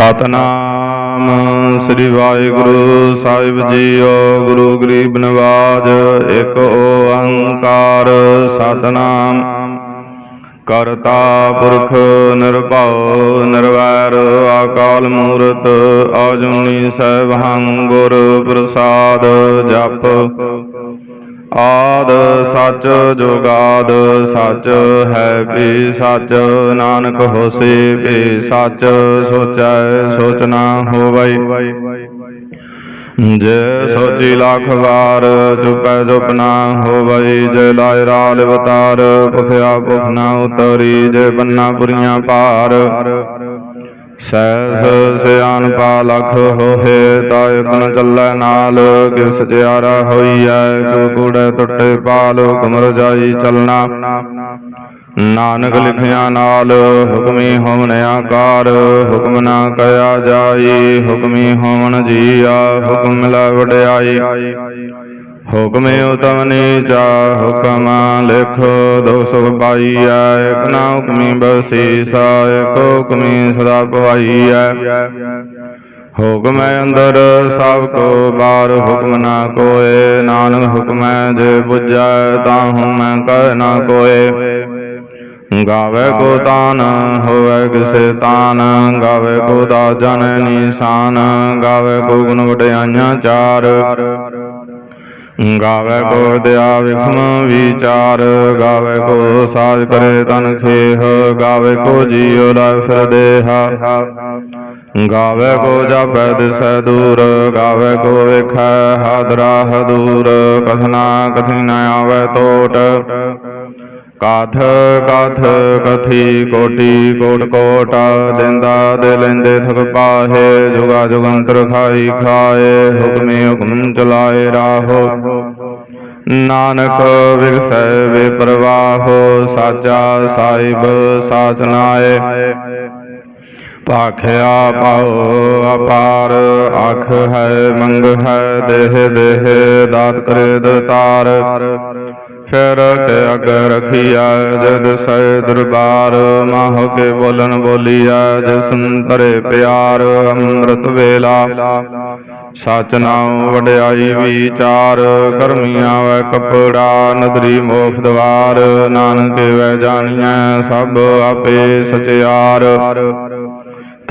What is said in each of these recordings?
ਸਤਨਾਮ। ਸ੍ਰੀ ਵਾਹਿਗੁਰੂ ਸਾਹਿਬ ਜੀਓ, ਗੁਰੂ ਗਰੀਬ ਨਵਾਜ, ਇੱਕ ਓੰਕਾਰ ਸਤਨਾਮ। ਕਰਤਾ ਪੁਰਖ ਨਿਰਭਉ, ਨਿਰਵੈਰ ਅਕਾਲ ਮੂਰਤ, ਆਜੂਨੀ ਸੈਭੰ ਗੁਰ ਪ੍ਰਸਾਦ ਜਪ। ਆਦ ਸੱਚ ਜੁਗਾਦ ਸੱਚ ਹੈ ਵੀ ਸੱਚ, ਨਾਨਕ ਹੋਸੀ ਵੀ ਸੱਚ, ਸੋਚੈ ਸੋਚ ਨਾ ਜੇ ਸੋਚੀ ਲੱਖ ਵਾਰ ਚੁਪੈ ਚੁਪ ਨਾ ਜੇ ਲਾਇ ਰਾਲ ਅਵਤਾਰ ਭੁਖਿਆ ਭੁਖ ਉਤਰੀ, ਜੇ ਬੰਨਾ ਪੁਰੀਆਂ ਪਾਰ ਸੈਸ ਸਿਆਨਪਾ ਲਖ ਹੋਏ ਤਾਇ ਬਨ ਚੱਲੈ ਨਾਲ ਕਿਸ ਸਚਿਆਰਾ ਹੋਈਐ? ਕਿਉ ਕੂੜੈ ਟੁੱਟੇ ਪਾਲ ਹੁਕਮ ਰਜਾਈ ਚਲਣਾ। ਨਾਨਕ ਲਿਖਿਆ ਨਾਲ, ਹੁਕਮੀ ਹੋਵਨ ਆਕਾਰ। ਹੁਕਮ ਨਾ ਕਹਿਆ ਜਾਈ, ਹੁਕਮੀ ਹੋਵਨ ਜੀਆ। ਹੁਕਮ ਮਿਲੈ ਵਡਿਆਈ। ਹੁਕਮੇ ਉਤਮ ਨੀਚਾ ਹੁਕਮ ਲਿਖ ਦੋ ਸੁਖ ਪਾਈਐ ਇਕ ਨਾ ਹੁਕਮੀ ਬਸੀਸਾ ਇਕ ਹੁਕਮੀ ਸਦਾ ਪਵਾਈਐ। ਹੁਕਮੈ ਅੰਦਰ ਸਭ ਕੋ ਬਾਰ ਹੁਕਮ ਨਾ ਕੋਏ, ਨਾਨਕ ਹੁਕਮੈ ਜੇ ਬੁਝੈ ਤਾਹੂ ਮੈਂ ਕਹਿ ਨਾ ਕੋਏ। ਗਾਵੇ ਕੋ ਤਾਨ, ਹੋਵੇ ਕਿਸੇ ਤਾਨ, ਗਾਵੇ ਕੋ ਦਾ ਜਨ ਨਿਸ਼ਾਨ, ਗਾਵੇ ਕੋ ਗੁਣ ਵਡਿਆਈਆਂ ਚਾਰ। ਗਾਵੇ ਕੋ ਦਿਆ ਵਿਖਮ ਵਿਚਾਰ, ਗਾਵੇ ਕੋ ਸਾਜ ਕਰੇ ਤਨ ਖੇਹ, ਗਾਵੇ ਕੋ ਜੀਉ ਲੈ ਫਿਰ ਦੇਹਾ। ਗਾਵੇ ਕੋ ਜਾਪੈ ਦਿਸੈ ਦੂਰ, ਗਾਵੇ ਕੋ ਵੇਖੈ ਹਾਦਰਾ ਹਦੂਰ, ਕਥਨਾ ਕਥੀ ਨ ਆਵੇ ਟੋਟ ਕਾਥ ਕਾਥ, ਕਥੀ, ਕੋਟੀ, ਕੋਟ ਕੋਟ, ਦਿੰਦਾ ਦੇ ਲੈਂਦੇ ਥਕ ਪਾਹੇ, ਜੁਗਾ ਜੁਗੰਤਰ ਖਾਈ ਖਾਏ, ਹੁਕਮੇ, ਹੁਕਮ ਚਲਾਏ ਰਾਹੋ। ਨਾਨਕ ਵਿਗਸੈ ਵੇ ਪ੍ਰਵਾਹੋ ਸਾਚਾ ਸਾਹਿਬ ਸਾਚਨਾਏ ਭਾਖਿਆ ਪਾਉ ਅਪਾਰ ਆਖ ਹੈ, ਮੰਗ ਹੈ, ਦੇਹ ਦੇਹ, ਦਾਤ ਕਰੇ ਦਤਾਰ ਫਿਰ ਕੇ ਅਗ ਰਖੀਆ ਜਦ ਸੈ ਦਰਬਾਰ ਮਾਹ ਕੇ ਬੋਲਨ ਬੋਲੀਆ ਜਿਸਨ ਤਰੇ ਪਿਆਰ ਅੰਮ੍ਰਿਤ ਵੇਲਾ। ਸਚ ਨਾਮ ਵਡਿਆਈ ਵਿਚਾਰ, ਕਰਮੀਆਂ ਵੈ ਕਪੜਾ, ਨਦਰੀ ਮੋਖ ਦਵਾਰ। ਨਾਨਕ ਵੈ ਜਾਣੀਐ ਸਭ ਆਪੇ ਸਚਿਆਰ।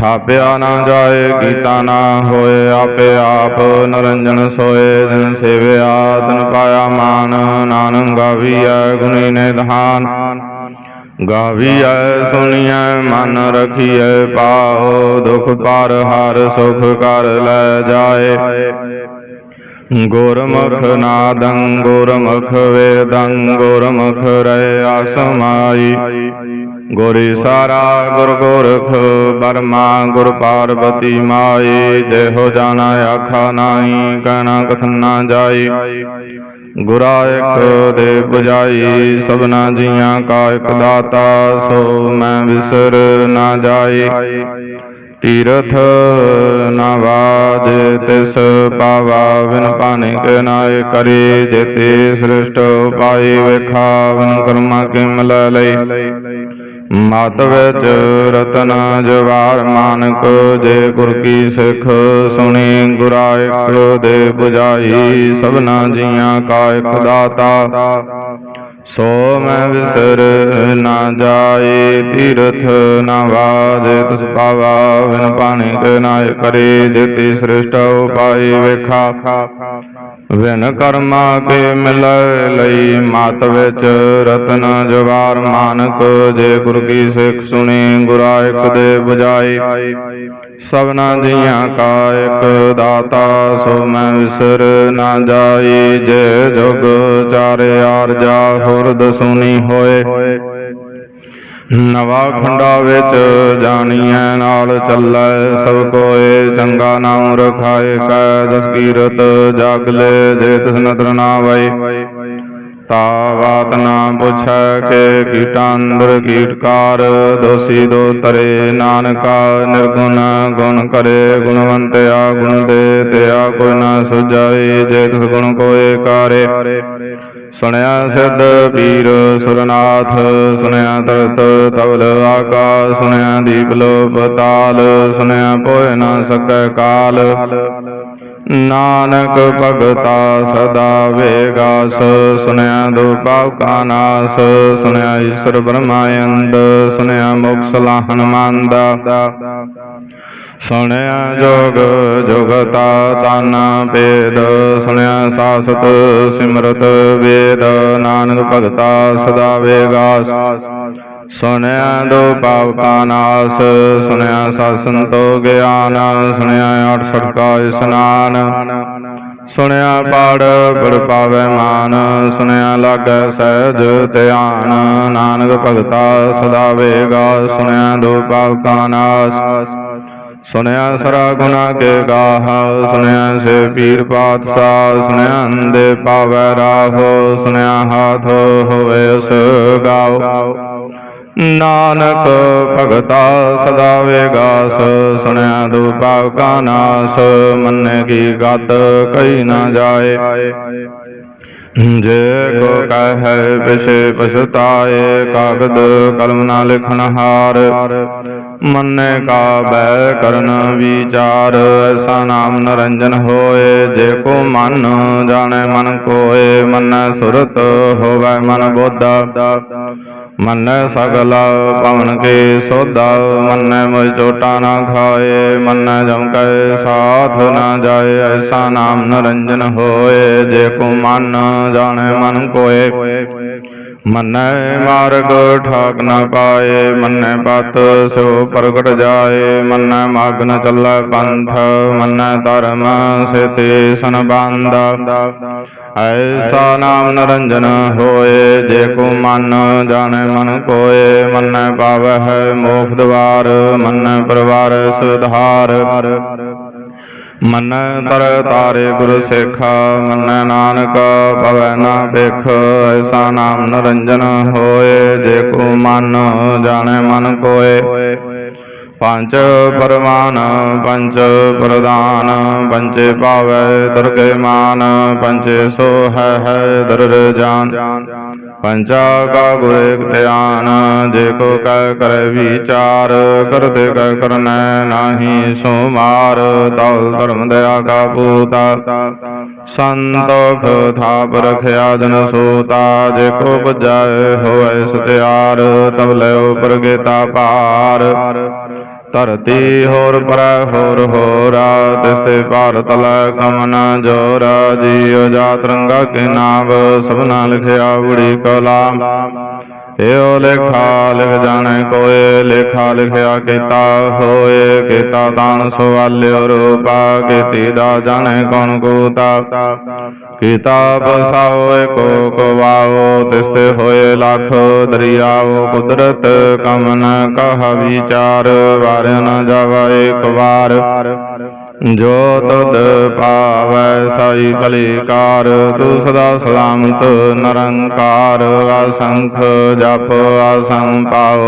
ਥਾਪਿਆ ਨਾ ਜਾਏ, ਕੀਤਾ ਨਾ ਹੋਏ, ਆਪੇ ਆਪ ਨਰੰਜਨ ਸੋਏ ਜਿਨ ਸੇਵਿਆ ਤਨ ਪਾਇਆ ਮਾਨ, ਨਾਨਕ ਗਾਵੀਐ, ਗੁਣੀ ਨਿਧਾਨ। ਗਾਵੀਐ, ਸੁਣੀਐ, ਮਨ ਰਖੀਐ ਪਾਉ ਦੁਖ ਪਰ, ਹਰ ਸੁਖ ਕਰ ਲੈ ਜਾਏ। ਗੁਰਮੁਖ ਨਾਦੰ, ਗੁਰਮੁਖ ਵੇਦੰ, ਗੁਰਮੁਖ ਰਹਿ ਆਸਮਾਈ। ਗੁਰੀ ਸਾਰਾ ਗੁਰ ਗੋਰਖ ਬਰਮਾ ਗੁਰ ਪਾਰਬਤੀ ਮਾਈ, ਜਿਹੋ ਜਾਣਾ ਆਖਾ ਨਾਹੀ, ਕਹਿਣਾ ਕਥਨ ਨਾ ਜਾਈ। ਗੁਰਾ ਇੱਕ ਦੇ 부ਜਾਈ ਸਭਨਾ ਜੀਆਂ ਕਾ ਇੱਕ ਦਾਤਾ, ਸੋ ਮੈਂ ਵਿਸਰ ਨਾ ਜਾਈ। ਤੀਰਥ ਨਾ ਬਾਜ ਤਿਸ ਪਾਵਾ ਵਿਨ ਪਾਣੇ ਕੇ ਨਾਏ ਕਰੀ, ਜੇਤੇ ਸ੍ਰਿਸ਼ਟ ਪਾਈ ਵੇਖਾ ਕਰਮਾ ਕੇ ਮਲ ਲਈ। ਮਤ ਵਿੱਚ ਰਤਨ ਜਵਾਰ ਮਾਨਕ ਜੇ ਗੁਰ ਕੀ ਸਿੱਖ ਸੁਣੀ ਗੁਰਾ ਇੱਕ ਦੇ 부ਜਾਈ ਸਭਨਾ ਜੀਆਂ ਕਾ ਇੱਕ ਦਾਤਾ। ਸੋ ਮੈਂ ਵਿਸਰ ਨਾ ਜਾਏ ਤੀਰਥ, ਨਾ ਵਾਜੇ ਤਿਸ ਪਾਵਾ ਵਿਨ ਪਾਣੀ ਕੇ ਨਾਇ ਕਰੇ ਜਿਤੀ ਸ੍ਰਿਸ਼ਟ ਉਪਾਈ ਵੇਖਾ। ਵਿਨ ਕਰਮਾ ਕੇ ਮਿਲ ਲਈ ਮਤ ਵਿੱਚ ਰਤਨ ਜਵਾਰ ਮਾਨਕ, ਜੇ ਗੁਰ ਕੀ ਸਿੱਖ ਸੁਣੀ ਗੁਰਾ ਇੱਕ ਦੇ 부ਜਾਈ ਸਭਨਾ ਜੀਆਂ ਕਾ ਇੱਕ ਦਾਤਾ, ਸੋ ਮੈਂ ਵਿਸਰ ਨਾ ਜਾਈ, ਜੇ ਜੁਗ ਚਾਰੇ ਆਰਜਾ ਹੁਰਦ ਸੁਣੀ ਹੋਏ। ਨਵਾ ਖੰਡਾ ਵਿੱਚ ਜਾਣੀਐ, ਨਾਲ ਚੱਲੈ ਸਭ ਕੋਏ, ਚੰਗਾ ਨਾਮ ਰਖਾਏ, ਕੈ ਦਸ ਕੀਰਤ ਜਗ ਲੈ, ਜੇ ਤਿਸ ਨਦਰ ਨਾ ਵਈ ਤਾ ਬਾਤ ਨਾ ਪੁੱਛੈ ਕੇ ਕੀਟਾਂ ਅੰਦਰ ਕੀਟਕਾਰ ਦੋਸੀ ਦੋ ਤਰੇ ਨਾਨਕਾ ਨਿਰਗੁਣ ਗੁਣ ਕਰੇ ਗੁਣਵੰਤਿਆ ਗੁਣ ਦੇ ਤਿਆ ਕੋਈ ਨਾ ਸੁਜਾਈ ਜੇ ਤਿਸ ਗੁਣ ਕੋਏ ਕਾਰੇ ਸੁਣਿਆ ਸਿੱਧ ਪੀਰ ਸੁਰਨਾਥ, ਸੁਣਿਆ ਤਰਤ ਤਵਲ ਆਕਾਸ, ਸੁਣਿਆ ਦੀਪ ਲੋਪ ਤਾਲ, ਸੁਣਿਆ ਪੋਇ ਨਾ ਸਕੈ ਕਾਲ। ਨਾਨਕ ਭਗਤਾ ਸਦਾ ਵੇਗਾਸ, ਸੁਣਿਆ ਦੁਪਾਵ ਕਾ ਨਾਸ, ਸੁਣਿਆ ਈਸ਼ਰ ਬ੍ਰਹਮਾਨੰਦ, ਸੁਣਿਆ ਮੁਖ ਸਲਾਹਨ ਮੰਦਾ ਸੁਣਿਆ ਜੋਗ, ਜੁਗਤਾ ਤਨ ਭੇਦ। ਸੁਣਿਆ ਸਾਸਤ ਸਿਮਰਤ ਵੇਦ। ਨਾਨਕ ਭਗਤਾ ਸਦਾ ਵੇਗਾਸ ਸੁਣਿਆ ਦੋ ਪਾਪ ਕਾ ਨਾਸ। ਸੁਣਿਆ ਸਤ ਸੰਤੋ ਗਿਆਨ। ਸੁਣਿਆ ਅਠ ਸਟਕਾ ਇਸਨਾਨ। ਸੁਣਿਆ ਪਾੜ ਗੁਰ ਪਾਵੈ ਮਾਨ। ਸੁਣਿਆ ਲਾਗੈ ਸਹਿਜ ਧਿਆਨ। ਨਾਨਕ ਭਗਤਾ ਸਦਾ ਵੇਗਾ ਸੁਣਿਆ ਦੋ ਪਾਪ ਕਾ ਨਾਸ। ਸੁਣਿਆ ਸਰਾ ਗੁਨਾ ਕੇ ਗਾਹ, ਸੁਣਿਆ ਸੇ ਪੀਰ ਪਾਤਸ਼ਾਹ, ਸੁਣਿਆ ਅੰਦੇ ਪਾਵੈ ਰਾਹੋ, ਸੁਣਿਆ ਹਾਥ ਹੋਵੇ ਉਸ ਗਾਓ ਨਾਨਕ ਭਗਤਾ ਸਦਾ ਵੇਗਾਸ, ਸੁਣਿਆ ਦੁਪਾਵ ਕਾ ਨਾਸ, ਮੰਨੇ ਕੀ ਗਤ ਕਈ ਨਾ ਜਾਏ। ਜੇ ਕੋ ਕਹੈ ਪਿਛੇ ਪਛਤਾਏ, ਕਾਗਦ ਕਲਮ ਨਾ ਲਿਖਣ ਹਾਰ ਮੰਨੇ ਕਾ ਬੈ ਕਰਨ ਵਿਚਾਰ, ਐਸਾ ਨਾਮ ਨਰੰਜਨ ਹੋਏ, ਜੇ ਕੋ ਮਨ ਜਾਣੈ ਮਨ ਕੋਏ, ਮਨ ਸੁਰਤ ਹੋਵੇ ਮਨ ਬੋਧਾ। ਮਨ ਸਗਲ ਪਵਨ ਕੇ ਸੋਧਾ, ਮੰਨੈ ਮੁਝ ਚੋਟਾ ਨਾ ਖਾਏ, ਮੰਨੈ ਜਮ ਕੈ ਸਾਥ ਨਾ ਜਾਏ, ਐਸਾ ਨਾਮ ਨਰੰਜਨ ਹੋਏ, ਜੇ ਕੋ ਮਨ ਜਾਣੈ ਮਨ ਕੋਏ। ਮੰਨੈ ਮਾਰਗ ਠਾਕ ਨ ਪਾਏ, ਮੰਨੈ ਪਤ ਸੋ ਪ੍ਰਗਟ ਜਾਏ, ਮੰਨੈ ਮਾਗ ਨ ਚੱਲੈ ਪੰਥ, ਮੰਨੈ ਧਰਮ ਸਿਤੇ ਸੰਬੰਧ ਐਸਾ ਨਾਮ ਨਰੰਜਨ ਹੋਏ, ਜੇ ਕੋ ਮਨ ਜਾਣੈ ਮਨ ਕੋਏ ਮੰਨੈ ਪਾਵਹਿ ਮੋਖ ਦਵਾਰ, ਮੰਨੈ ਪਰਵਾਰ ਸੁਧਾਰ ਮੰਨੈ ਤਰ ਤਾਰੇ ਗੁਰ ਸੇਖਾ, ਮੰਨੈ ਨਾਨਕ ਭਵੈ ਨਾ ਭਿਖ, ਐਸਾ ਨਾਮ ਨਰੰਜਨ ਹੋਏ, ਜੇ ਕੋ ਮਨ ਜਾਣੈ ਮਨ ਕੋਏ। ਪੰਜ ਪਰਮਾਨ, ਪੰਜ ਪ੍ਰਦਾਨ ਪੰਚੇ ਭਾਵੈ ਦਰਗੇ ਮਾਨ ਪੰਚੇ ਸੋ ਹੈ ਹੈ ਦਰ ਜਾਨ। ਪੰਚਾ ਕਾ ਗੁਰ ਇਕ ਧਿਆਨ, ਜੇ ਕੋ ਕਹਿ ਕਰੈ ਵਿਚਾਰ, ਕਰਤੇ ਕਹਿ ਕਰਨੈ ਨਾਹੀ ਸੋ ਤਉ ਧਰਮ ਦਇਆ ਕਾ ਪੂਤਾ। ਸੰਤੋਖ ਥਾਪ ਰਖਿਆ ਜਨ ਸੋਤਾ, ਜੇ ਕੋ ਬੁਝਾਏ ਹੋਇ ਸਤਿਆਰ, ਤਬ ਉਪਰ ਗੇਤਾ ਪਾਰ। ਧਰਤੀ ਹੋਰ ਪਰ ਹੋਰ ਹੋਰਾ ਤਿਸਤੇ ਭਾਰਤ ਲੈ ਕਮਨ ਜੋਰਾ ਜੀਉ ਜਾਤ ਰੰਗਾ ਕੇ ਨਾਮ, ਸਭਨਾ ਲਿਖਿਆ ਬੁੜੀ ਕਲਾਮ। ਏਉ ਲੇਖਾ ਲਿਖ ਜਾਣੈ ਕੋਏ ਲੇਖਾ ਲਿਖਿਆ ਕੀਤਾ ਹੋਏ ਕੀਤਾ ਤਾਨ ਸਵਾਲਿਓ ਰੂਪਾ, ਕੀਤੀ ਦਾ ਜਾਣੈ ਕੌਣ ਕੂਤਾ। ਕੀਤਾ ਬਸਾਓ ਏਕੋ ਕਵਾਓ ਤਿਸਤੇ ਹੋਏ ਲੱਖ ਦਰਿਆਓ ਕੁਦਰਤ ਕਮਨ ਕਹ ਵਿਚਾਰ ਵਾਰਿ ਨ ਜਾਵਾ ਏਕ ਵਾਰ। ਜੋ ਤੁਧ ਪਾਵੈ ਸਾਈ ਭਲੀਕਾਰ ਤੂੰ ਸਦਾ ਸਲਾਮਤ ਨਿਰੰਕਾਰ ਅਸੰਖ ਜਪ ਅਸੰਭਾਉ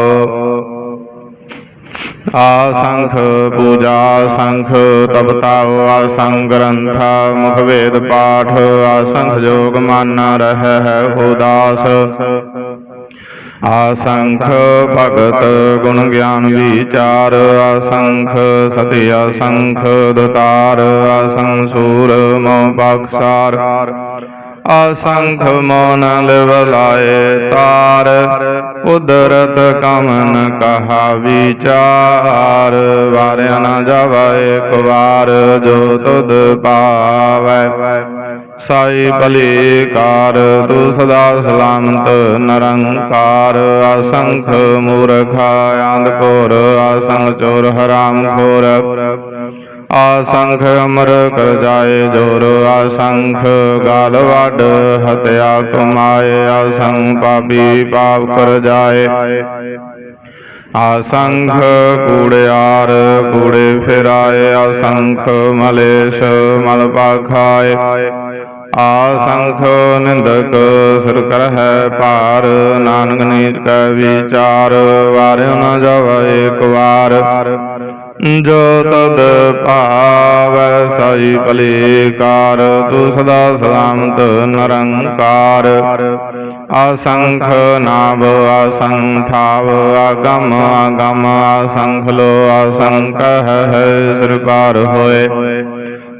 ਆਸੰਖ ਪੂਜਾ ਸੰਖ ਤਪਤਾਉ ਆਸੰਗ ਗ੍ਰੰਥਾ, ਮੁਖ ਵੇਦ ਪਾਠ, ਆਸੰਖ ਜੋਗ ਮਨ ਰਹਿ ਹੈ ਉਦਾਸ। ਆਸੰਖ ਭਗਤ ਗੁਣ ਗਿਆਨ ਵਿਚਾਰ, ਆਸੰਖ ਸਤਿ, ਆਸੰਖ ਦਤਾਰ, ਆਸੰਖ ਸੂਰ ਮੋ ਬਖਸਾਰ। ਆਸੰਖ ਮੋਨ ਲਿਵ ਤਾਰ ਉਦਰਤ ਕਮਨ ਕਹਾ ਵਿਚਾਰ। ਵਾਰਿਆ ਨ ਜਾਵੇ ਇੱਕ ਵਾਰ, ਜੋ ਤੁਧ ਪਾਵੈ। ਸਾਈ ਭਲੀ ਕਾਰ ਤੂੰ ਸਦਾ ਸਲਾਮਤ ਨਰੰਕਾਰ, ਅਸੰਖ ਮੂਰਖ ਆਂਦ ਕੋਰ ਅਸੰਖ ਚੋਰ ਹਰਾਮ ਖੋਰ ਆਸੰਖ ਅਮਰ ਕਰ ਜਾਏ ਜੋਰ ਆਸੰਖ ਗਾਲ ਵੱਡ ਹਤਿਆ ਕਮਾਏ ਆਸੰਖ ਪਾਪੀ ਪਾਪ ਕਰ ਜਾਏ। ਆਸੰਖ ਕੂੜਿਆਰ, ਕੂੜੇ ਫਿਰਾਏ ਆਸ਼ੰਖ ਮਲੇਸ਼ ਮਲ ਪਾਖਾਏ ਆਸੰਖ ਨਿੰਦਕ ਸਿਰ ਕਰ ਹੈ ਭਾਰ, ਨਾਨਕ ਨੀਚ ਕੈ ਵਿਚਾਰ, ਵਾਰਿਓ ਨ ਜਾਵੇ ਇੱਕ ਵਾਰ। ਜੋ ਤਦ ਭਾਵੈ ਸਾਈ ਭਲੇ ਤੂੰ ਸਦਾ ਸਲਾਮਤ ਨਿਰੰਕਾਰ। ਅਸੰਖ ਨਾਮ ਅਸੰਖਾਵ ਆਗਮ ਆਗਮ ਅਸੰਖ ਲੋ ਅਸੰਖ ਹੈ ਸਿਰ ਹੋਏ।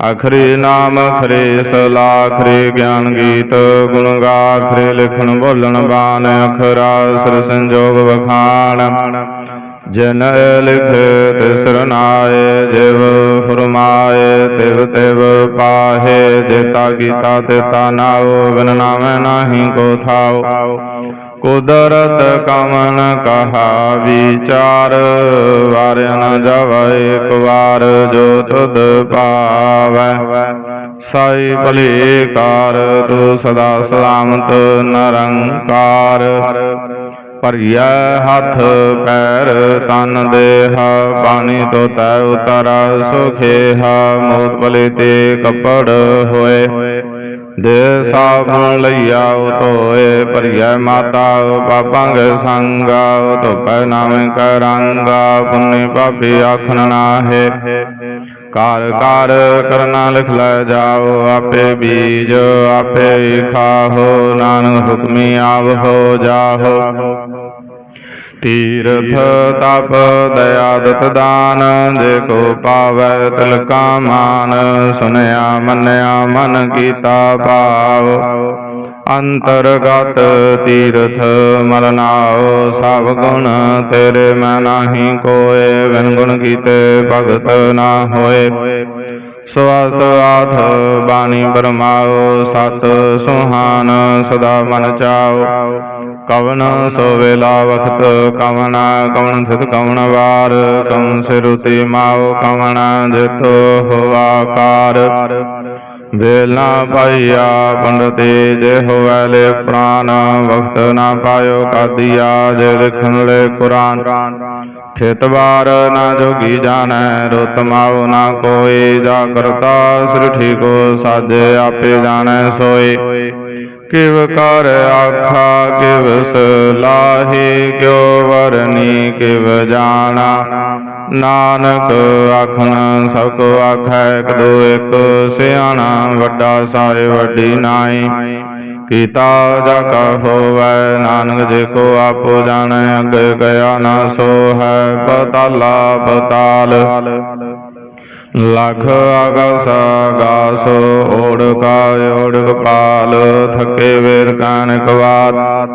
ਅਖਰੇ ਨਾਮ ਖਰੇ ਸਲਾ ਖਰੇ ਗਿਆਨ ਗੀਤ, ਗੁਣ ਗਾ ਖਰੇ ਲਿਖਣ, ਬੋਲਣ, ਬਾਣ, ਅਖਰਾ ਸਿਰ ਸੰਜੋਗ, ਵਖਾਣ। ਜਨ ਲਿਖ ਤਿਸਰ ਨਾਏ, ਜਿਵ ਫਰਮਾਏ, ਤਿਵ ਤਿਵ ਪਾਹੇ ਜੇਤਾ ਗੀਤਾ, ਤੇਤਾ ਨਾਉ, ਬਿਨ ਨਾਮੈ ਨਾਹੀ ਕੋ ਥਾਉ। ਕੁਦਰਤ ਕਮਨ ਕਹਾ ਵਿਚਾਰ, ਵਾਰਿਆ ਜਵੈ ਜਾਵੇ ਇੱਕ ਵਾਰ ਜੋ ਤੁਧ ਪਾਵੈ ਸਾਈ ਭਲੇ ਕਾਰ ਤੂੰ ਸਦਾ ਸਲਾਮਤ ਨਰੰਕਾਰ। ਭਰੀਐ ਹੱਥ ਪੈਰ, ਤਨ ਦੇਹ ਪਾਣੀ ਤੋ ਤੈ ਉਤਰ, ਸੁਖੇਹ ਮੋਤ ਭਲੇ ਤੇ ਕਪੜ ਹੋਏ। ਦੇ ਸਾਬਣ ਲਈਆ ਉਤੋਏ ਭਰੀਐ ਮਾਤਾ ਪਾਪੰਗ ਸੰਗਾ ਧੋਪੈ ਨਾਮੇ ਕੈ ਰੰਗਾ ਪੁੰਨੇ ਪਾਪੀ ਆਖਣ ਨਾਹੇ। ਕਾਰ ਕਾਰ ਕਰਨਾ ਲਿਖ ਲੈ ਜਾਓ, ਆਪੇ ਬੀਜ ਆਪੇ ਖਾਹੋ, ਨਾਨਕ ਹੁਕਮੀ ਆਵ ਹੋ ਜਾਹੋ। ਤੀਰਥ ਤਪ ਦਇਆ ਦਾਨ ਜੇ ਕੋ ਪਾਵੈ ਤਿਲਕਾ ਮਾਨ ਸੁਨਿਆ ਮੰਨਿਆ ਮਨ ਕੀਤਾ ਭਾਵ ਅੰਤਰਗਤ ਤੀਰਥ ਮਲ ਸਭ ਗੁਣ ਤੇਰੇ ਮੈਂ ਨਾਹੀ ਕੋਏ ਬਿਨ ਗੁਣ ਕੀਤੇ ਭਗਤ ਨਾ ਹੋਏ ਸਵਤ ਆਥ ਬਾਣੀ ਬਰਮਾਓ ਸਤ ਸੁਹਾਨ ਸਦਾ ਮਨ ਚਾਓ ਕਵਨ ਸੋ ਵੇਲਾ ਵਖਤ ਕਵਨ ਕਵਨ ਸਿਧ ਕਵਨ ਵਾਰ ਕਵਨ ਸਿਰੁਤੀ ਮਾਓ ਕਵਨ ਜਿਤੋ ਹੋਆਕਾਰ ਵੇਲਾ ਪਾਈਆ ਪੰਡਤੇ, ਜੇ ਹੋਵੇ ਲੈ ਪ੍ਰਾਨ, ਵਖਤ ਨਾ ਪਾਇਓ ਕਾਦੀਆ, ਜੇ ਲਿਖਣ ਲੈ ਕੁਰਾਨ। ਖੇਤਵਾਰ ਨਾ ਜੋਗੀ ਜਾਣੈ ਰੁਤਮਾਉ ਨਾ ਕੋਈ, ਜਾ ਕਰਤਾ ਸ੍ਰਿਠੀ ਕੋ ਸਾਜੇ ਆਪੇ ਜਾਣੈ ਸੋਏ। ਕਿਵ ਕਰ ਆਖਾ, ਕਿਵ ਸਲਾਹੀ ਕਿਉ ਵਰਨੀ, ਕਿਵ ਜਾਣਾ। ਨਾਨਕ ਆਖਣ, ਸਭ ਕੋ ਆਖੈ ਇੱਕ ਦੋ ਇੱਕ ਸਿਆਣਾ, ਵੱਡਾ ਸਾਰੇ ਵੱਡੀ ਨਾਈ। ਕੀਤਾ ਜਾ ਕਾ ਹੋਵੈ, ਨਾਨਕ ਜੇ ਕੋ ਆਪੋ ਜਾਣੈ, ਅੱਗੇ ਗਿਆ ਨਾ ਸੋ ਹੈ ਪਤਾਲਾ ਪਤਾਲ ਲਖ ਆਗਸ ਆਗਾਸ ਓੜਕਾ ਓੜਕ ਪਾਲ ਥਕੇ ਵੇਰ ਕਾਨਕ ਵਾਤ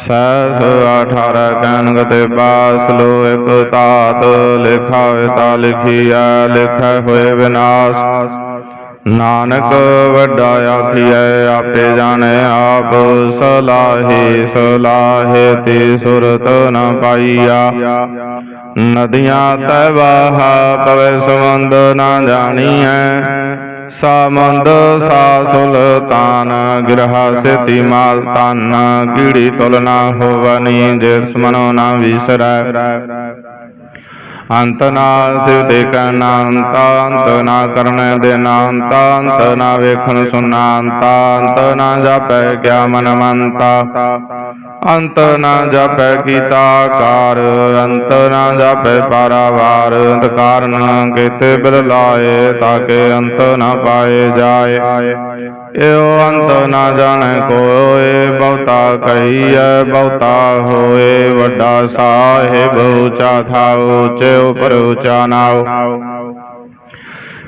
ਸੈਸ ਅਠਾਰਹ ਕੈਨਕ ਤੇ ਬਾਸ ਲੋ ਇਕ ਤਾਤ ਲਿਖਾ ਤਾ ਲਿਖੀਐ, ਲਿਖੈ ਹੋਏ ਵਿਨਾਸ਼। ਨਾਨਕ ਵੱਡਾ ਆਖੀਐ, ਆਪੇ ਜਾਣੈ ਆਪ, ਸਲਾਹੇ ਸਲਾਹੇ ਤੇ ਸੁਰਤ ਨ ਪਾਈਆ। ਨਦੀਆਂ ਤੈ ਵਾਹਾ ਪਵੈ ਸਮੁੰਦ ਨਾ ਜਾਣੀਐ। ਸਮੁੰਦ ਸਾ ਸੁਲਤਾਨ, ਗਿਰਹਾ ਸੇਤੀ ਮਾਲ ਤਨ ਕੀੜੀ ਤੁਲਨਾ ਹੋਵਨੀ ਜਿਸ ਮਨੋ ਨਾ ਵਿਸਰੈ। ਅੰਤ ਨਾ ਸਿਵ ਤੇ ਕਹਿਣਾ ਅੰਤ ਅੰਤ ਨਾ ਕਰਨ ਦੇ ਨਾ ਅੰਤ ਨਾ ਵੇਖਣ ਸੁਨਾ ਅੰਤ ਅੰਤ ਨਾ ਜਾਪੈ ਕਿਆ ਮਨ ਮੰਤਾ ਅੰਤ ਨਾ ਜਾਪੈ ਕੀਤਾ ਕਾਰ, ਅੰਤ ਨਾ ਜਾਪੈ ਪਾਰਾਵਾਰ ਅੰਤ ਕਾਰਨ ਕੀਤੇ ਬਿਰਲਾਏ ਤਾਕੇ ਅੰਤ ਨਾ ਪਾਏ ਜਾਏ। ਏਉ ਅੰਤ ਨਾ ਜਾਣੈ ਕੋਏ, ਬਹੁਤਾ ਕਹੀਐ, ਬਹੁਤਾ ਹੋਏ, ਵੱਡਾ ਸਾਹਿਬ, ਉੱਚਾ ਥਾਉ, ਉੱਚੇ ਉਪਰ ਉੱਚਾ ਨਾਉ।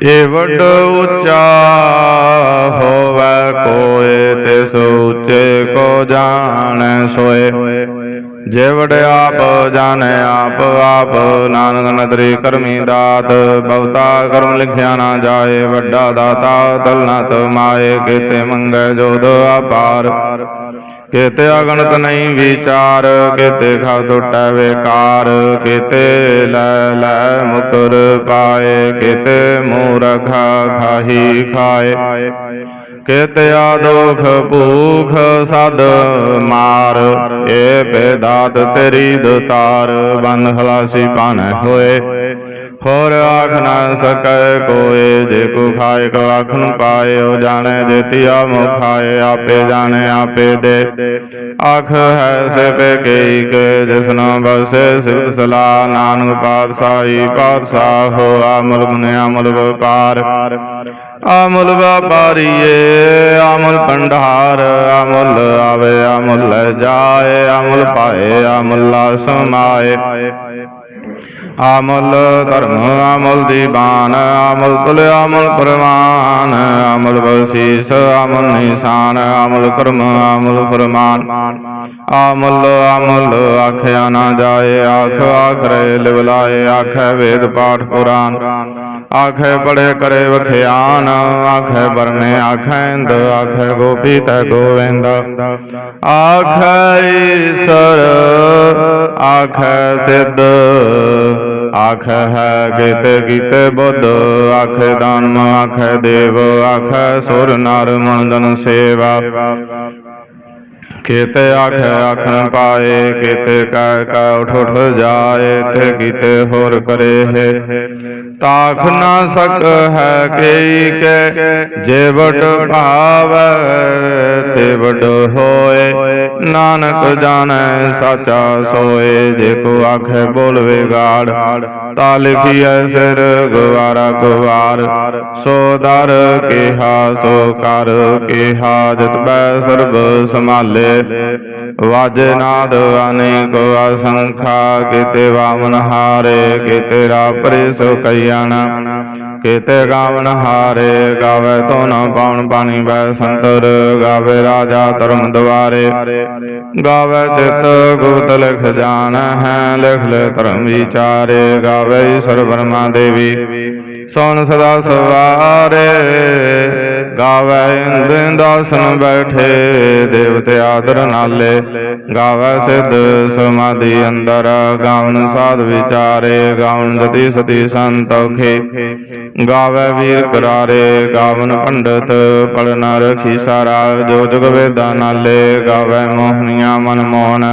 ਏ ਵੱਡ ਉੱਚਾ ਹੋਵੈ ਕੋਏ ਤਿਸ ਉੱਚੇ ਕੋ ਜਾਣੈ ਸੋਏ। ਜੇ ਵਡ ਆਪ ਜਾਣੈ, ਆਪ ਆਪ ਨਾਨਕ ਨਦਰੀ ਕਰਮੀ ਦਾਤ, ਬਹੁਤਾ ਕਰਮ ਲਿਖਿਆ ਨਾ ਜਾਏ, ਵੱਡਾ ਦਾਤਾ ਦਲਨਤ ਮਾਏ, ਕੀਤੇ ਮੰਗੈ ਜੋਦ ਆਪਾਰ ਕੀਤੇ ਅਗਣਤ ਨਹੀਂ ਵਿਚਾਰ, ਕਿਤੇ ਖਾ ਟੁੱਟੈ ਵੇਕਾਰ, ਕਿਤੇ ਲੈ ਲੈ ਮੁਕਰ ਪਾਏ, ਕਿਤੇ ਮੂਰਖ ਖਾਹੀ ਖਾਏ। ਕਿਤਿਆ ਦੁਖ ਭੂਖ ਸਦ ਮਾਰ ਏ ਬੇਦਾਤ ਤੇਰੀ ਦਤਾਰ ਬਨ ਖਲਾਸੀ ਪਾਣੈ ਹੋਏ। ਹੋਰ ਆਖ ਨਾ ਸਕੈ ਕੋਏ, ਜੇ ਕੋ ਖਾਏ ਕੋ ਆਖਨ ਪਾਇਓ ਜਾਣੈ ਜੇਤੀਆ ਮੁਖ ਆਪੇ ਜਾਣੈ, ਆਪੇ ਦੇ। ਆਖ ਹੈ ਸੇ ਪੇ ਕਈ ਕੇ ਜਿਸਨੋ ਬਸੇ ਸਿਵ ਸਲਾ ਨਾਨਕ ਪਾਤਸ਼ਾਹੀ, ਪਾਤਸ਼ਾਹ ਹੋ ਅਮਰ ਗੁਨੇ ਅਮਲ ਵਪਾਰ। ਅਮਲ ਵਪਾਰੀਏ ਅਮਲ ਭੰਡਾਰ ਅਮਲ ਆਵੇ ਅਮਲ ਜਾਏ ਅਮਲ ਪਾਏ ਅਮਲ ਲਾ ਸਮਾਏ। ਅਮਲ ਧਰਮ ਅਮਲ ਦੀਵਾਨ ਅਮਲ ਤੁਲ ਅਮਲ ਪ੍ਰਮਾਨ ਅਮਲ ਬਸੀਸ ਅਮਲ ਨਿਸ਼ਾਨ ਅਮਲ ਕਰਮ ਅਮਲ ਫਰਮਾਨ ਅਮਲ ਅਮਲ ਆਖਿਆ ਨਾ ਜਾਏ ਆਖ ਆਖਰੇ ਲਿਵਲਾਏ ਆਖੇ ਵੇਦ ਪਾਠ ਪੁਰਾਨ ਆਖੇ ਬੜੇ ਕਰੇ ਵਖਿਆਨ, ਆਖੇ ਵਰਨੇ ਆਖੇ ਇੰਦ ਆਖੇ ਗੋਪੀ ਤੈ ਗੋਵਿੰਦ। ਆਖੇ ਈਸਰ, ਆਖੇ ਸਿੱਧ, ਆਖ ਹੈ ਗੀਤ ਗੀਤ ਬੁੱਧ, ਆਖੇ ਦਾਨਮ ਆਖੇ ਦੇਵ, ਆਖੇ ਸੁਰ ਨਰ ਮੰਦਨ ਸੇਵਾ। ਕੀਤੇ ਆਖੇ ਆਖਣ ਪਾਏ, ਕਿਤੇ ਕਹਿ ਕਹਿ ਉਠ ਉਠ ਜਾਏ, ਤੇ ਕਿਤੇ ਹੋਰ ਕਰੇ ਹੈ। ਤਾਖ ਨਾ ਸਕ ਹੈ ਕਈ ਕੇ, ਜੇ ਵਡ ਭਾਵੈ, ਤੇ ਵਡ ਹੋਏ। ਨਾਨਕ ਜਾਣੈ ਸਾਚਾ ਸੋਏ, ਜੇ ਕੋ ਆਖੇ ਬੋਲਵੇ ਗਾੜ ਤਾ ਲਿਖੀਐ ਸਿਰ ਗਵਾਰਾ ਗਵਾਰ ਸੋ ਦਰ ਕਿਹਾ, ਸੋ ਕਰ ਕਿਹਾ, ਜਤ ਬੈ ਸਰਬ ਸੰਭਾਲੇ। ਵਾਜੇ ਨਾਦ ਅਨੇਕ ਅਸੰਖਾ, ਕਿਤੇ ਵਾਮਨ ਹਾਰੇ, ਕਿਤੇ ਰਾ ਪਰੇ ਸੋ ਕਈਆਣਾ। ਕੀਤੇ ਗਾਵਨ ਹਾਰੇ, ਗਾਵੇ ਤੋ ਨਾ ਪਾਉਣ ਪਾਣੀ ਬੈ ਸੰਤਰ, ਗਾਵੇ ਰਾਜਾ ਧਰਮ ਦੁਆਰੇ ਗਾਵੇ ਚਿਤ ਗੁਪਤ ਲਿਖ ਜਾਣ, ਹੈ ਲਿਖ ਲੈ ਧਰਮ ਵਿਚਾਰੇ। ਗਾਵੇ ਈਸ਼ਰ ਬਰਮਾ ਦੇਵੀ, ਸੋਨ ਸਦਾ ਸਵਾਰੇ। ਗਾਵੇ ਇੰਦ ਦਾਸਨ ਬੈਠੇ, ਦੇਵਤੇ ਆਦਰ ਨਾਲੇ। ਗਾਵੇ ਸਿੱਧ ਸਮਾਧੀ ਅੰਦਰ, ਗਾਵਨ ਸਾਧ ਵਿਚਾਰੇ, ਗਾਵਨ ਜਤੀ ਸਤੀ ਸੰਤੋਖੇ ਗਾਵੇ ਵੀਰ ਕਰਾਰੇ, ਗਾਵਨ ਪੰਡਤ ਪੜਨ ਰਖੀ ਸਾਰਾ, ਜੋ ਜਗ ਵੇਦਾਂ ਨਾਲੇ। ਗਾਵੇ ਮੋਹਨੀਆਂ ਮਨ ਮੋਹਨ।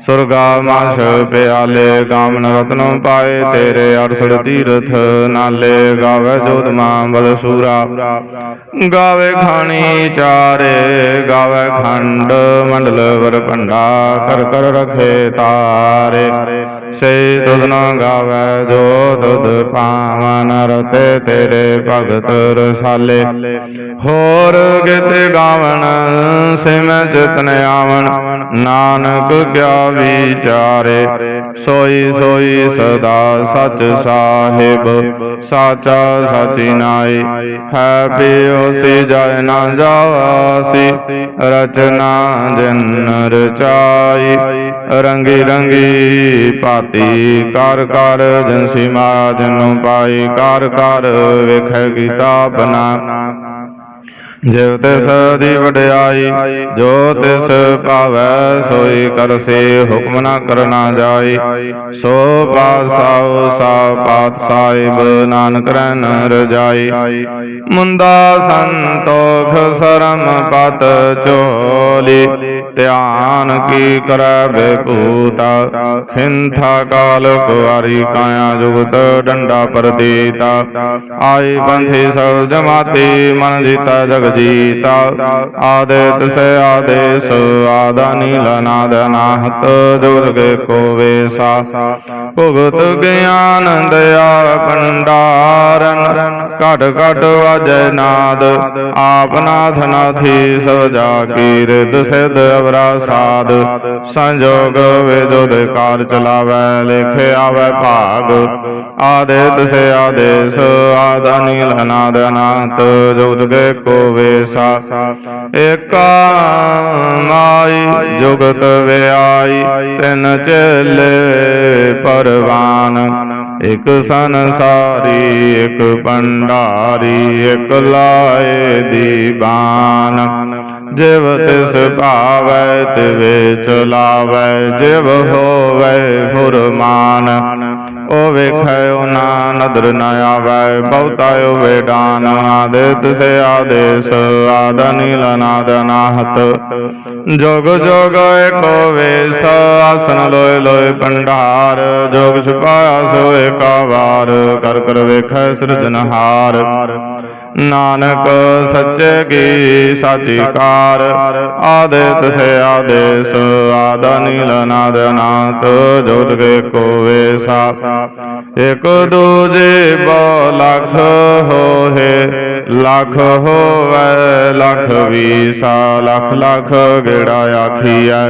ਸੁਰਗਾ ਮਾਸ਼ ਪਿਆਲੇ ਗਾਵਨ ਰਤਨੋ ਪਾਏ ਤੇਰੇ ਅਰਸੜ ਤੀਰਥ ਨਾਲੇ ਗਾਵੇ ਜੋਤ ਮਾਂ ਬਲ ਸੂਰਾ। ਗਾਵੇ ਖਾਣੀ ਚਾਰੇ, ਗਾਵੇ ਖੰਡ, ਮੰਡਲ ਵਰ ਭੰਡਾ ਕਰ ਕਰ ਰਖੇ ਤਾਰੇ। ਸੇ ਤੁਧ ਨ ਗਾਵੇ ਜੋ ਤੁਧ ਪਾਵਨ ਰਤੇ ਤੇਰੇ ਭਗਤ ਰਸਾਲੇ। ਹੋਰ ਗਿਤ ਗਾਵਣ ਸਿਮ ਚਿਤਨ ਆਵਣ ਨਾਨਕ ਕਿਆ ਵਿਚਾਰੇ ਸੋਈ ਸੋਈ ਸਦਾ ਸਚ ਸਾਹਿਬ, ਸਾਚਾ ਸਾਚੀ ਨਾਈ। ਹੈ ਪਿਓਸੀ ਜੈ ਨਾ ਜਾਵਾਸੀ ਰਚਨਾ ਜਨ ਰਚਾਈ ਰੰਗੀ ਰੰਗੀ ਪਾਤੀ ਕਰ ਕਰ ਜਿਨਸੀ ਮਾ ਜਨੁ ਪਾਈ। ਕਰ ਕਰ ਵੇਖੈ ਕੀਤਾ ਬਨਾ ਜਿਵ ਤਿਸ ਦੀ ਵਡਿਆਈ ਜੋ ਤਿਸ ਭਾਵੈ, ਸੋਈ ਕਰਸੇ, ਹੁਕਮ ਨਾ ਕਰਨਾ ਜਾਈ। ਸੋ ਪਾਸਾਉ ਸਾ ਪਾਤ ਸਾਹਿਬ ਨਾਨਕ ਰਹਿਨ ਰਜਾਈ। ਮੁੰਦਾ ਸੰਤੋਖ ਸਰਮ ਪਤ ਚੋਲੀ। ਧਿਆਨ ਕੀ ਕਰੈ ਬੇਪੂਤਾ ਖਿੰਥਾ ਕਾਲ ਕੁਵਾਰੀ ਕਾਇਆ ਜੁਗਤ ਡੰਡਾ ਪਰਦੀਤਾ। ਆਈ ਬੰਧੀ ਸਭ ਜਮਾਤੀ ਮਨ ਜੀਤਾ ਜਗ ਜੀਤਾ ਆਦਿਤ ਸੇ ਆਦੇਸ ਆਦਾ ਨੀਲ ਨਾਦ ਨਾਹਤ ਜੁਰਗੇ ਕੋ ਵੇਸਾ। ਭੁਗਤ ਗਿਆਨ ਦਇਆ ਭੰਡਾਰਨ ਘਟ ਘਟ ਵਾਜੈ ਨਾਦ, ਆਪ ਨਾਥ ਨਾਥੀ ਸਜਾ ਕੀ ਸਿਧ ਅਵਰਾ ਸਾਧ ਸੰਜੋਗ ਵਿਜੋਦ ਕਾਰ ਚਲਾਵੈ, ਲਿਖ ਆਵੈ ਭਾਗ। ਆਦਿਤ ਸੇ ਆਦੇਸ, ਆਦਾ ਨੀਲ ਨਾਦ ਨਾਤ ਜੁਗਤ ਕੋ ਵੇਸਾ। ਏਕਾ ਮਾਈ, ਜੁਗਤ ਵਿਆਈ, ਤਿਨ ਚੇਲੇ ਪਰਵਾਨ। ਇਕ ਸੰਸਾਰੀ ਇਕ ਭੰਡਾਰੀ, ਇਕ ਲਾਏ ਦੀਵਾਨ। ਜਿਵ ਤਿਸ ਭਾਵੈ ਤਿਵੇ ਚਲਾਵੈ ਜਿਵ ਹੋਵੈ ਫੁਰਮਾਨ। ਉਹ ਵੇਖੈ ਉਹਨਾਂ ਨਦਰ ਨ ਆਵੈ, ਬਹੁਤਾ ਹੋਵੇ ਆਦਿਤ ਸੇ ਆਦੇਸ, ਆਦ ਨੀਲ ਨਾਦ ਨਾਹਤ। ਜੋਗ ਜੋਗ ਏਕੋ ਵੇਸ, ਆਸਨ ਲੋਇ ਲੋਇ ਭੰਡਾਰ, ਜੋਗ ਛੁਪਾਇਆ ਸੋ ਏਕਾ ਵਾਰ ਕਰ ਕਰ ਵੇਖੈ ਸਿਰਜਨਹਾਰ। ਨਾਨਕ ਸੱਚੇ ਕੀ ਸਾਚੀ ਕਾਰ ਆਦਿਤ ਸੇ ਆਦੇਸ ਆਦਾ ਨੀਲ ਨਾਦ ਅਨਾਤ ਜੋਤ ਕੇ ਕੋ ਵੇਸਾ ਇਕ ਦੂਜੇ ਬੋ ਲਖ ਹੋਏ ਲਖ ਹੋਵੇ, ਲਖ ਵੀਸਾ, ਲਖ ਲਖ ਗੇੜਾ ਆਖੀਐ।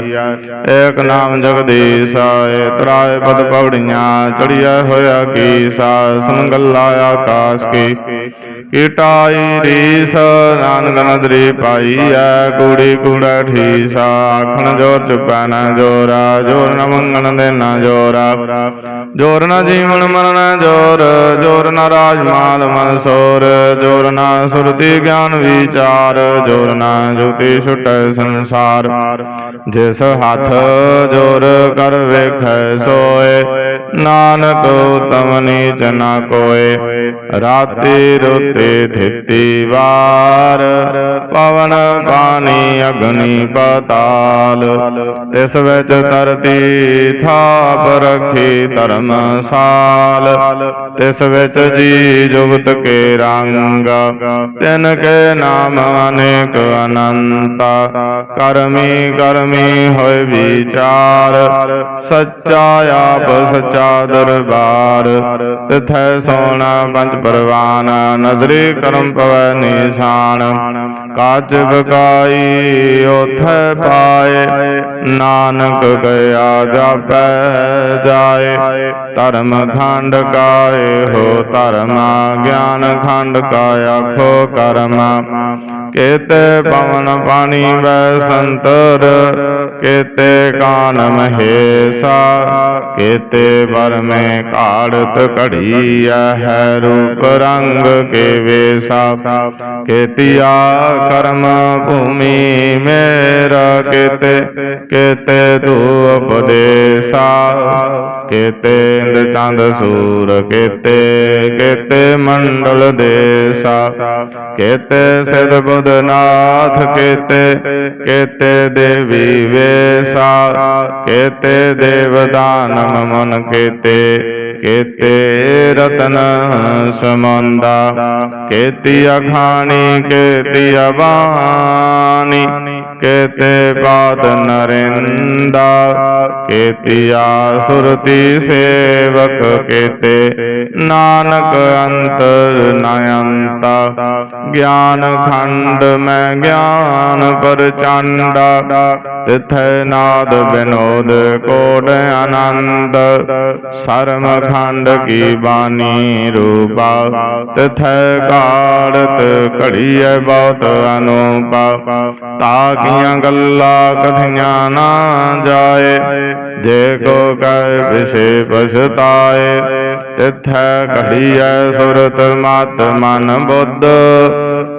ਏਕ ਨਾਮ ਜਗਦੀਸ਼ਾ, ਏ ਤਰਾਏ ਪਦ ਪੌੜੀਆਂ ਚੜੀਐ ਹੋਇਆ ਕੀਸਾ, ਸੁਨ ਗੱਲਾ ਆਕਾਸ਼ ਕੀ। ਕੀਟਾਈ ਰੀਸ ਨਾਨਕ ਨਦਰੀ ਪਾਈਐ ਕੂੜੀ ਕੂੜਾ ਠੀਸਾ, ਆਖਣ ਜੋਰ ਚੁਪੈ ਨਾ ਜੋਰਾ, ਜੋਰ ਨ ਮੰਗਣ ਦੇ ਨਾ ਜੋਰਾ। ਜੋਰ ਨ ਜੀਵਨ ਮਰਨ ਜੋਰ ਜੋਰ ਨ ਰਾਜ ਮਾਲ ਮਨਸੋਰ ਜੋਰ ਨ ਸੁਰਤੀ ਗਿਆਨ ਵਿਚਾਰ, ਜੋਰ ਨ ਜੁਤੀ ਛੁਟੈ ਸੰਸਾਰ। ਜਿਸ ਹੱਥ ਜੋਰ ਕਰ ਵੇਖੈ ਸੋਏ ਨਾਨਕ ਉਤਮ ਨੀਚ ਨਾ ਕੋਏ, ਰਾਤੀ ਰੁਤੇ ਥਿਤੀ ਵਾਰ। ਪਵਨ ਪਾਣੀ ਅਗਨੀ ਪਤਾਲ ਤਿਸ ਵਿੱਚ ਧਰਤੀ ਥਾਪ ਰਖੀ ਧਰਮਸਾਲ ਤਿਸ ਵਿੱਚ ਜੀ ਜੁਗਤ ਕੇ ਰੰਗ, ਤਿਨ ਕੇ ਨਾਮ ਅਨੇਕ ਅਨੰਤਾ। ਕਰਮੀ ਕਰਮੀ ਹੋਏ ਵਿਚਾਰ, ਸੱਚਾ ਆਪ ਸੱਚਾ ਦਰਬਾਰ। ਤਿਥੈ ਸੋਣਾ ਪੰਜ ਪਰਵਾਨ, ਨਜ਼ਰੀ ਕਰਮ ਪਵੈ ਨਿਸ਼ਾਨ। ਕਾਜ ਬਕਾਈ ਉਥੈ ਪਾਏ, ਨਾਨਕ ਗਿਆ ਜਾਪੈ ਜਾਏ। ਧਰਮ ਖੰਡ ਕਾਏ ਹੋ ਧਰਮ, ਗਿਆਨ ਖੰਡ ਕਾ ਆਖੋ ਕਰਮ। ਕੇਤੇ ਪਵਨ ਪਾਣੀ ਵੈ ਸੰਤਰ, ਕੇਤੇ ਕਾਨ ਮਹੇਸਾ ਕੇਤੇ ਵਰ ਮੈਂ ਕਾੜਤ ਘੜੀ ਹੈ ਰੂਪ ਰੰਗ ਕੇ ਵੇਸਾ ਕੇਤੀਆ ਕਰਮ ਭੂਮੀ ਮੇਰਾ ਕੇਤੇ ਕੇਤੇ ਤੂ ਉਪਦੇਸਾ। ਕੇਤੇ ਇੰਦ ਚੰਦ ਸੂਰ, ਕੇਤੇ ਕੇਤੇ ਮੰਡਲ ਦੇਸਾ, ਕੇਤੇ ਸਿਧ ਬੁਧ ਨਾਥ ਕੇਤੇ ਕੇਤੇ ਦੇਵੀ ਵੇਸਾ, ਕੇਤੇ ਦੇਵਦਾਨਮ ਮਨ ਕੇਤੇ ਕੇਤੇ ਰਤਨ ਸਮੰਦਾ ਕੇਤੀ ਅਖਾਣੀ ਕੇਤੀ ਅਬਾਣੀ ਕੇਤੇ ਬਾਦ ਨਰਿੰਦਾ, ਕੇਤੀਆ ਸੁਰਤੀ ਸੇਵਕ ਕੇਤੇ, ਨਾਨਕ ਅੰਤਰ ਨਯੰਤਾ। ਗਿਆਨ ਖੰਡ ਮੈਂ ਗਿਆਨ ਪ੍ਰਚੰਡਾ, ਤਿਥੈ ਨਾਦ ਬਿਨੋਦ ਕੋਟ ਆਨੰਦ। ਸਰਮ ਖੰਡ ਕੀ ਬਾਣੀ ਰੂਪਾ, ਤਿਥੈ ਕਾੜਤ ਘੜੀਐ ਬਹੁਤ ਅਨੂਪਾ। ਤਾ ਕੀਆਂ ਗੱਲਾਂ ਕਥੀਆਂ ਨਾ ਜਾਏ। ਜੇ ਕੋ ਕੈ ਵਿਸੇ ਪਛਤਾਏ, ਤਿਥੈ ਘੜੀਐ ਸੁਰਤ ਮਤ ਮਨ ਬੁੱਧ।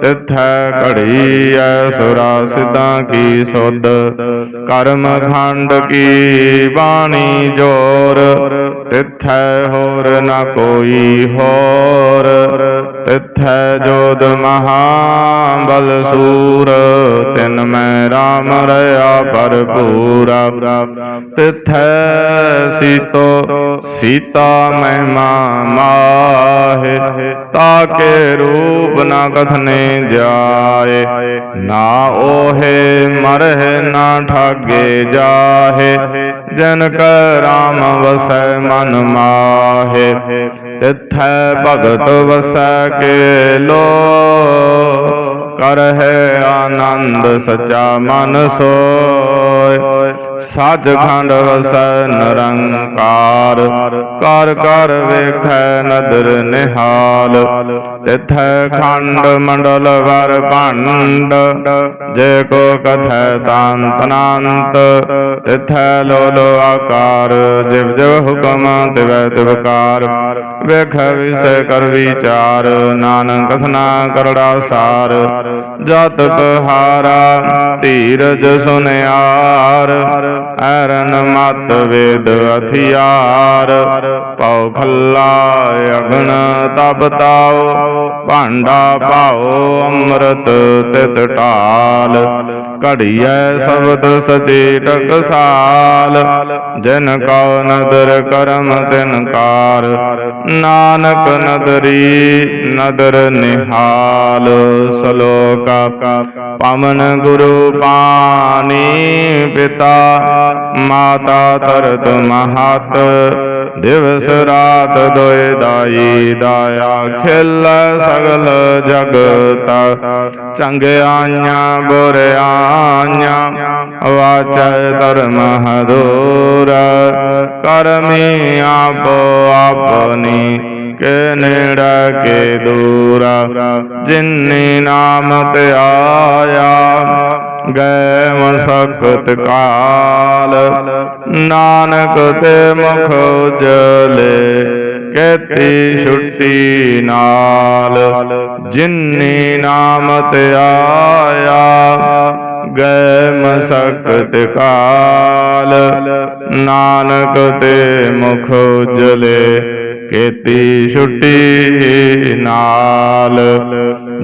ਤਿਥੈ ਘੜੀਐ ਸੁਰਾ ਸਿਧਾਂ ਕੀ ਸੁਧ। ਕਰਮ ਖੰਡ ਕੀ ਬਾਣੀ ਜੋਰ। ਤਿਥੈ ਹੋਰ ਨਾ ਕੋਈ ਹੋਰ। ਤਿਥੈ ਜੋਦ ਮਹਾ ਬਲ ਸੂਰ, ਤਿਨ ਮੈਂ RAM ਰਹਾ ਭਰਪੂਰਾ। ਤਿਥੈ ਸੀਤੋ, ਸੀਤਾ ਮਹਿਮਾ ਮਾਹੇ, ਤਾਕੇ ਰੂਪ ਨਾ ਕਥਨੇ ਜਾਏ। ਨਾ ਓਹੇ ਮਰਹਿ ਨਾ ਠਾਗੇ ਜਾਹੇ ਜਨ ਕੈ ਰਾਮ ਵਸੈ ਮਨ ਮਾਹੇ। ਤਿਥੈ ਭਗਤ ਵਸੈ ਕੇ ਲੋ ਕਰਹਿ ਆਨੰਦ ਸਚਾ ਮਨ ਸੋਇ ਸੱਚ ਖੰਡ ਵਸੈ ਨਿਰੰਕਾਰ, ਕਰ ਕਰ ਵੇਖੈ ਨਦਰ ਨਿਹਾਲ, ਤਿਥੈ ਖੰਡ ਮੰਡਲ ਵਰ ਭੰਡ, ਜੇ ਕੋ ਕਥੈ ਤਾਂਤ ਤਿਥੈ ਲੋ ਆਕਾਰ, ਜਿਵ ਜਿਵ ਹੁਕਮ ਤਿਵੈ ਤਿਵਕਾਰ ਵੇਖ ਵਿਸੈ ਕਰ ਵਿਚਾਰ, ਨਾਨਕ ਕਥਨਾ ਕਰੜਾ ਸਾਰ, ਜਤ ਪਹਾਰਾ ਧੀਰਜ ਸੁਨਿਆਰ ਅਰਨ ਮਤ ਵੇਦ ਹਥਿਆਰ ਪਉ ਖੱਲਾ ਅਗਨ ਤਬ ਤਾਉ ਭਾਂਡਾ ਪਾਓ ਅੰਮ੍ਰਿਤ ਤਿਤ ਢਾਲ। ਘੜੀਐ ਸ਼ਬਦ ਸਚੇ ਟਕਸਾਲ ਜਿਨ ਕਉ ਨਦਰ ਕਰਮ ਤਿਨ ਨਾਨਕ ਨਦਰੀ ਨਦਰ ਨਿਹਾਲ। ਸ਼ਲੋਕ, ਪਵਨ ਗੁਰੂ ਪਾਣੀ ਪਿਤਾ, ਮਾਤਾ ਤਰਤ ਮਹਤ। ਦਿਵਸ ਰਾਤ ਦੋਇ ਦਾਈ ਦਾਇਆ ਖਿਲ ਸਗਲ ਜਗਤ। ਚੰਗਿਆਈਆਂ ਬੁਰਿਆਈਆਂ ਵਾਚੈ ਧਰਮ ਹਦੂਰ। ਕਰਮੀ ਆਪੋ ਆਪਨੀ ਕੇ ਨੇੜੇ ਕੇ ਦੂਰ। ਜਿਨਨੀ ਨਾਮ ਤੇ ਆਇਆ ਗਏ ਮਸਕਤ ਕਾਲ। ਨਾਨਕ ਤੇ ਮੁਖ ਉਜਲੇ, ਕੇਤੀ ਛੁੱਟੀ ਨਾਲ। ਜਿਨਨੀ ਨਾਮ ਤੇ ਆਇਆ, ਗਏ ਮਸਕਤ ਕਾਲ। ਨਾਨਕ ਤੇ ਮੁਖ ਉਜਲੇ, ਕੇਤੀ ਛੁੱਟੀ ਨਾਲ।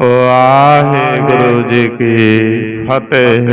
ਵਾਹਿਗੁਰੂ ਜੀ ਕੀ ਫਤਿਹ।